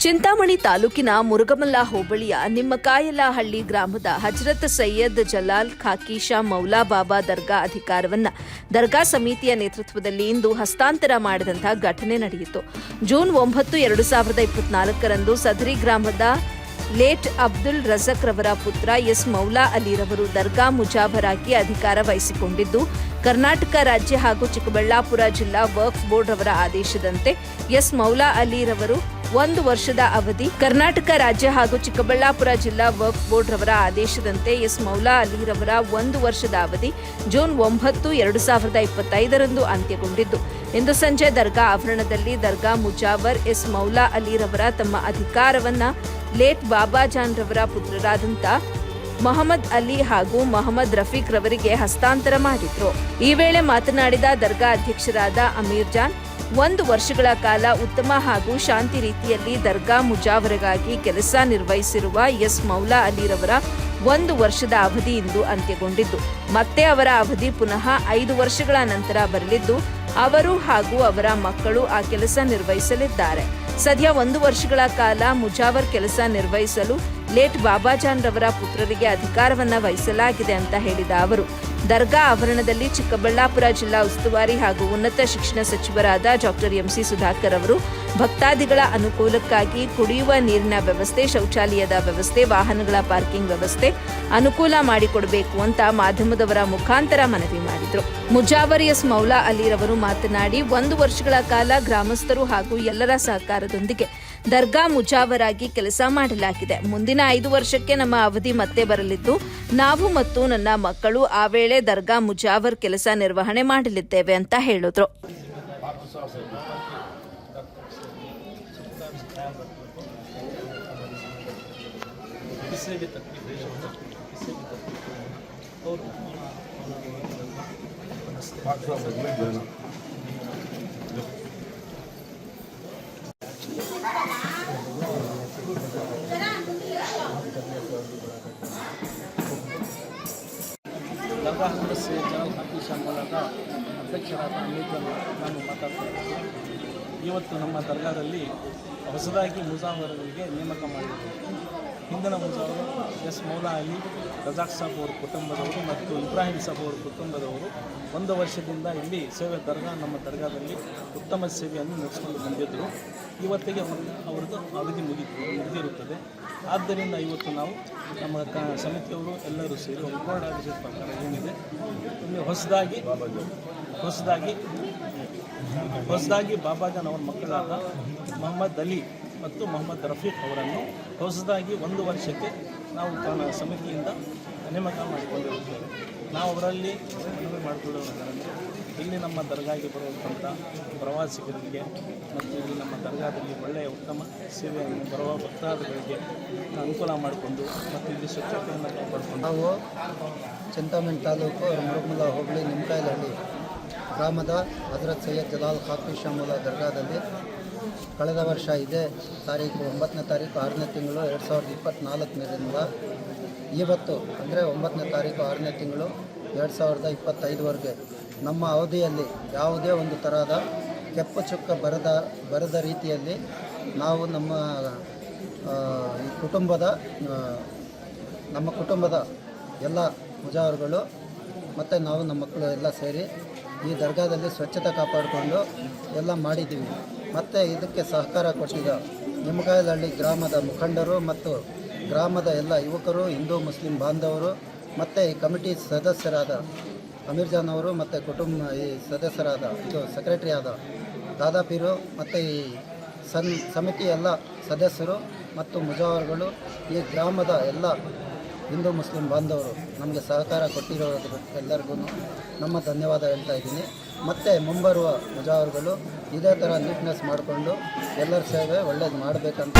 ಚಿಂತಾಮಣಿ ತಾಲೂಕಿನ ಮುರುಗಮಲ್ಲ ಹೋಬಳಿಯ ನಿಮ್ಮಕಾಯಲಹಳ್ಳಿ ಗ್ರಾಮದ ಹಜರತ್ ಸೈಯದ್ ಜಲಾಲ್ ಖಾಕೀಶಾ ಮೌಲಾ ಬಾಬಾ ದರ್ಗಾ ಅಧಿಕಾರವನ್ನ ದರ್ಗಾ ಸಮಿತಿಯ ನೇತೃತ್ವದಲ್ಲಿ ಇಂದು ಹಸ್ತಾಂತರ ಮಾಡಿದಂತಹ ಘಟನೆ ನಡೆಯಿತು. ಜೂನ್ ಒಂಬತ್ತು, ಎರಡು ಸಾವಿರದ ಇಪ್ಪತ್ನಾಲ್ಕರಂದು ಸದರಿ ಗ್ರಾಮದ ಲೇಟ್ ಅಬ್ದುಲ್ ರಜಕ್ ರವರ ಪುತ್ರ ಎಸ್ ಮೌಲಾ ಅಲಿರವರು ದರ್ಗಾ ಮುಜಾಬರಾಗಿ ಅಧಿಕಾರ ವಹಿಸಿಕೊಂಡಿದ್ದು, ಕರ್ನಾಟಕ ರಾಜ್ಯ ಹಾಗೂ ಚಿಕ್ಕಬಳ್ಳಾಪುರ ಜಿಲ್ಲಾ ವರ್ಕ್ಸ್ ಬೋರ್ಡ್ ರವರ ಆದೇಶದಂತೆ ಎಸ್ ಮೌಲಾ ಅಲಿರವರು ಒಂದು ವರ್ಷದ ಅವಧಿ, ಕರ್ನಾಟಕ ರಾಜ್ಯ ಹಾಗೂ ಚಿಕ್ಕಬಳ್ಳಾಪುರ ಜಿಲ್ಲಾ ವರ್ಕ್ ಬೋರ್ಡ್ ರವರ ಆದೇಶದಂತೆ ಎಸ್ ಮೌಲಾ ಅಲಿರವರ ಒಂದು ವರ್ಷದ ಅವಧಿ ಜೂನ್ ಒಂಬತ್ತು, ಎರಡು ಸಾವಿರದ ಇಪ್ಪತ್ತೈದರಂದು ಅಂತ್ಯಗೊಂಡಿದ್ದು. ಇಂದು ಸಂಜೆ ದರ್ಗಾ ಆವರಣದಲ್ಲಿ ದರ್ಗಾ ಮುಜಾವರ್ ಎಸ್ ಮೌಲಾ ಅಲಿರವರ ತಮ್ಮ ಅಧಿಕಾರವನ್ನ ಲೇಟ್ ಬಾಬಾಜಾನ್ ರವರ ಪುತ್ರರಾದಂಥ ಮೊಹಮ್ಮದ್ ಅಲಿ ಹಾಗೂ ಮೊಹಮ್ಮದ್ ರಫೀಕ್ ರವರಿಗೆ ಹಸ್ತಾಂತರ ಮಾಡಿದ್ರು. ಈ ವೇಳೆ ಮಾತನಾಡಿದ ದರ್ಗಾ ಅಧ್ಯಕ್ಷರಾದ ಅಮೀರ್ ಜಾನ್ ಒಂದು ವರ್ಷಗಳ ಕಾಲ ಉತ್ತಮ ಹಾಗೂ ಶಾಂತಿ ರೀತಿಯಲ್ಲಿ ದರ್ಗಾ ಮುಜಾವರಗಾಗಿ ಕೆಲಸ ನಿರ್ವಹಿಸಿರುವ ಎಸ್ ಮೌಲಾ ಅಲಿರವರ ಒಂದು ವರ್ಷದ ಅವಧಿ ಇಂದು ಅಂತ್ಯಗೊಂಡಿದ್ದು. ಮತ್ತೆ ಅವರ ಅವಧಿ ಪುನಃ ಐದು ವರ್ಷಗಳ ನಂತರ ಬರಲಿದ್ದು, ಅವರು ಹಾಗೂ ಅವರ ಮಕ್ಕಳು ಆ ಕೆಲಸ ನಿರ್ವಹಿಸಲಿದ್ದಾರೆ. ಸದ್ಯ ಒಂದು ವರ್ಷಗಳ ಕಾಲ ಮುಜಾವರ್ ಕೆಲಸ ನಿರ್ವಹಿಸಲು ಲೇಟ್ ಬಾಬಾಜಾನ್ ರವರ ಪುತ್ರರಿಗೆ ಅಧಿಕಾರವನ್ನ ವಹಿಸಲಾಗಿದೆ ಅಂತ ಹೇಳಿದ ಅವರು. ದರ್ಗಾ ಆವರಣದಲ್ಲಿ ಚಿಕ್ಕಬಳ್ಳಾಪುರ ಜಿಲ್ಲಾ ಉಸ್ತುವಾರಿ ಹಾಗೂ ಉನ್ನತ ಶಿಕ್ಷಣ ಸಚಿವರಾದ ಡಾಕ್ಟರ್ ಎಂಸಿ ಸುಧಾಕರ್ ಅವರು ಭಕ್ತಾದಿಗಳ ಅನುಕೂಲಕ್ಕಾಗಿ ಕುಡಿಯುವ ನೀರಿನ ವ್ಯವಸ್ಥೆ, ಶೌಚಾಲಯದ ವ್ಯವಸ್ಥೆ, ವಾಹನಗಳ ಪಾರ್ಕಿಂಗ್ ವ್ಯವಸ್ಥೆ ಅನುಕೂಲ ಮಾಡಿಕೊಡಬೇಕು ಅಂತ ಮಾಧ್ಯಮದವರ ಮುಖಾಂತರ ಮನವಿ ಮಾಡಿದರು. ಮುಜಾವರ್ ಎಸ್ ಮೌಲಾ ಅಲಿರವರು ಮಾತನಾಡಿ, ಒಂದು ವರ್ಷಗಳ ಕಾಲ ಗ್ರಾಮಸ್ಥರು ಹಾಗೂ ಎಲ್ಲರ ಸಹಕಾರದೊಂದಿಗೆ ದರ್ಗಾ ಮುಜಾವರಾಗಿ ಕೆಲಸ ಮಾಡಲಾಗಿದೆ. ಮುಂದಿನ ಐದು ವರ್ಷಕ್ಕೆ ನಮ್ಮ ಅವಧಿ ಮತ್ತೆ ಬರಲಿದ್ದು, ನಾವು ಮತ್ತು ನನ್ನ ಮಕ್ಕಳು ಆ ವೇಳೆ ದರ್ಗಾ ಮುಜಾವರ್ ಕೆಲಸ ನಿರ್ವಹಣೆ ಮಾಡಲಿದ್ದೇವೆ ಅಂತ ಹೇಳಿದ್ರು. ಉದಾಹರಣೆ ಜನರಲ್ ಅಧ್ಯಕ್ಷರಾದ ಅನೇಕರು ನಾನು ಇವತ್ತು ನಮ್ಮ ದರ್ಗಾದಲ್ಲಿ ಹೊಸದಾಗಿ ಮುಜಾವರಗಳಿಗೆ ನೇಮಕ ಮಾಡಿದ್ದಾರೆ. ಹಿಂದಿನ ಮುಜಾವರು ಎಸ್ ಮೌಲಾ ಅಲಿ ರಜಾಕ್ ಸಾಬ್ ಅವರ ಕುಟುಂಬದವರು ಮತ್ತು ಇಬ್ರಾಹಿಂ ಸಾಬ್ ಅವರ ಕುಟುಂಬದವರು ಒಂದು ವರ್ಷದಿಂದ ಇಲ್ಲಿ ಸೇವೆ ದರ್ಗಾ, ನಮ್ಮ ದರ್ಗಾದಲ್ಲಿ ಉತ್ತಮ ಸೇವೆಯನ್ನು ನಡೆಸಿಕೊಂಡು ಬಂದಿದ್ದರು. ಇವತ್ತಿಗೆ ಅವರದ್ದು ಅವಧಿ ಮುಗಿತು, ಮುಗಿದಿರುತ್ತದೆ. ಆದ್ದರಿಂದ ಇವತ್ತು ನಾವು ನಮ್ಮ ಕ, ಸಮಿತಿಯವರು ಎಲ್ಲರೂ ಸೇರಿ ಒಂದು ಬೋರ್ಡ್ ಪ್ರಕಾರ ಏನಿದೆ, ಇಲ್ಲಿ ಹೊಸದಾಗಿ ಹೊಸದಾಗಿ ಹೊಸದಾಗಿ ಬಾಬಾಜಾನ್ ಅವರ ಮಕ್ಕಳಾದ ಮೊಹಮ್ಮದ್ ಅಲಿ ಮತ್ತು ಮೊಹಮ್ಮದ್ ರಫೀಕ್ ಅವರನ್ನು ಹೊಸದಾಗಿ ಒಂದು ವರ್ಷಕ್ಕೆ ನಾವು ತನ್ನ ಸಮಿತಿಯಿಂದ ನೇಮಕ ಮಾಡಿಕೊಂಡಿರುತ್ತೇವೆ. ನಾವು ಅವರಲ್ಲಿ ಮನವಿ ಮಾಡಿಕೊಳ್ಳುವುದೆಂದರೆ ಇಲ್ಲಿ ನಮ್ಮ ದರ್ಗಾಗೆ ಬರುವಂಥ ಪ್ರವಾಸಿಗರಿಗೆ ಮತ್ತು ಇಲ್ಲಿ ನಮ್ಮ ದರ್ಗಾದಲ್ಲಿ ಒಳ್ಳೆಯ ಉತ್ತಮ ಸೇವೆಯನ್ನು ಬರುವ ಭಕ್ತಾದಿಗಳಿಗೆ ಅನುಕೂಲ ಮಾಡಿಕೊಂಡು ಮತ್ತು ಇಲ್ಲಿ ಸ್ವಚ್ಛತೆಯನ್ನು ಕಾಪಾಡಿಕೊಂಡು. ನಾವು ಚಿಂತಾಮಣಿ ತಾಲೂಕು ಮುರುಮಲ ಹೋಬಳಿ ನಿಮ್ಕಾಯಿಲಹಳ್ಳಿ ಗ್ರಾಮದ ಹಜರತ್ ಸೈಯದ್ ಜಲಾಲ್ ಖಾಫಿ ಶಾಮುಲ ದರ್ಗಾದಲ್ಲಿ ಕಳೆದ ವರ್ಷ ಇದೇ ತಾರೀಕು ಒಂಬತ್ತನೇ ತಾರೀಕು ಆರನೇ ತಿಂಗಳು ಎರಡು ಸಾವಿರದ ಇಪ್ಪತ್ತ್ನಾಲ್ಕರಿಂದ ಇವತ್ತು ಅಂದರೆ ಒಂಬತ್ತನೇ ತಾರೀಕು ಆರನೇ ತಿಂಗಳು ಎರಡು ಸಾವಿರದ ಇಪ್ಪತ್ತೈದವರೆಗೆ ನಮ್ಮ ಅವಧಿಯಲ್ಲಿ ಯಾವುದೇ ಒಂದು ತರಹದ ಕೆಪ್ಪು ಚುಕ್ಕ ಬರದ ಬರದ ರೀತಿಯಲ್ಲಿ ನಾವು ನಮ್ಮ ಕುಟುಂಬದ ನಮ್ಮ ಕುಟುಂಬದ ಎಲ್ಲ ಮುಜಾವರುಗಳು ಮತ್ತು ನಾವು ನಮ್ಮ ಮಕ್ಕಳು ಎಲ್ಲ ಸೇರಿ ಈ ದರ್ಗಾದಲ್ಲಿ ಸ್ವಚ್ಛತೆ ಕಾಪಾಡಿಕೊಂಡು ಎಲ್ಲ ಮಾಡಿದ್ದೀವಿ. ಮತ್ತು ಇದಕ್ಕೆ ಸಹಕಾರ ಕೊಟ್ಟಿದ್ದ ನಿಮಗಾಯಲಹಳ್ಳಿ ಗ್ರಾಮದ ಮುಖಂಡರು ಮತ್ತು ಗ್ರಾಮದ ಎಲ್ಲ ಯುವಕರು, ಹಿಂದೂ, ಮುಸ್ಲಿಂ ಬಾಂಧವರು, ಮತ್ತು ಈ ಕಮಿಟಿ ಸದಸ್ಯರಾದ ಅಮೀರ್ ಜಾನ್ ಅವರು ಮತ್ತು ಕುಟುಂಬ ಈ ಸದಸ್ಯರಾದ, ಇದು ಸೆಕ್ರೆಟರಿ ಆದ ದಾದಾಪೀರು ಮತ್ತು ಈ ಸನ್ ಸಮಿತಿ ಎಲ್ಲ ಸದಸ್ಯರು ಮತ್ತು ಮುಜಾವರ್ಗಳು ಈ ಗ್ರಾಮದ ಎಲ್ಲ ಹಿಂದೂ ಮುಸ್ಲಿಂ ಬಾಂಧವರು ನಮಗೆ ಸಹಕಾರ ಕೊಟ್ಟಿರೋದ್ರ ಎಲ್ಲರಿಗೂ ನಮ್ಮ ಧನ್ಯವಾದ ಹೇಳ್ತಾ ಇದ್ದೀನಿ. ಮತ್ತು ಮುಂಬರುವ ಮುಜಾವರ್ಗಳು ಇದೇ ಥರ ನೀಟ್ನೆಸ್ ಮಾಡಿಕೊಂಡು ಎಲ್ಲರ ಸೇವೆ ಒಳ್ಳೇದು ಮಾಡಬೇಕಂತ